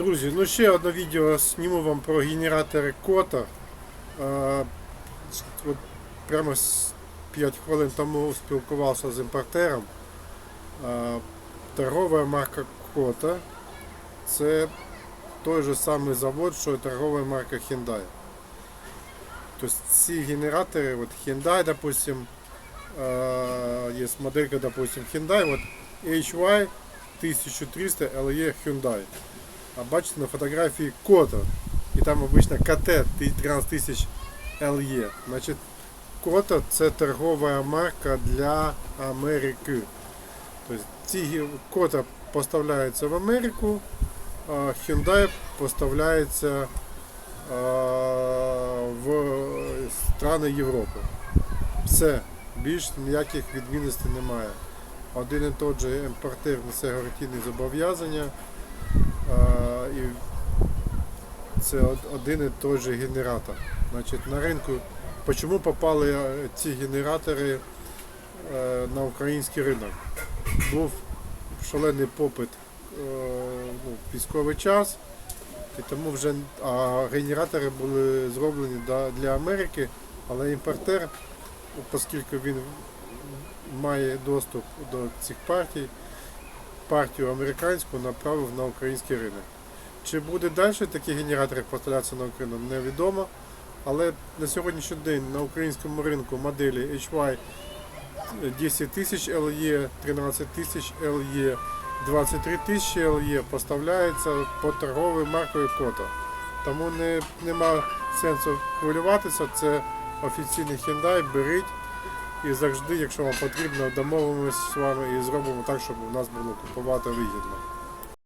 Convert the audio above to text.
Друзі, ну ще одне відео зніму вам про генератори кота. Е, От прямо 5 хвилин тому спілкувався з імпортером. Е, Торгова марка Кота це той же самий завод, що і торгова марка Hyundai. Тобто ці генератори, от Hyundai, допустим, є моделька, допустим, Hyundai, от HY 1300 LE Hyundai. А бачите на фотографії кота. І там обично КТ 13000 LE. Значить, кота це торгова марка для Америки. Тобто ці кота поставляються в Америку, а Hyundai поставляється в страни Європи. Все, більш ніяких відмінностей немає. Один і той же імпортер несе гарантійні зобов'язання. І це один і той же генератор. Значить, на ринку, чому попали е, ці генератори е, на український ринок? Був шалений попит е, ну, військовий час, і тому вже а генератори були зроблені для Америки, але імпортер, оскільки він має доступ до цих партій, партію американську направив на український ринок. Чи буде далі такі генератори поставлятися на Україну, невідомо. Але на сьогоднішній день на українському ринку моделі HY 10 тисяч LE, 13 тисяч LE, 23 тисячі LE поставляються по торговою маркою Кота. Тому не, нема сенсу хвилюватися, це офіційний Hyundai, беріть і завжди, якщо вам потрібно, домовимося з вами і зробимо так, щоб у нас було купувати вигідно.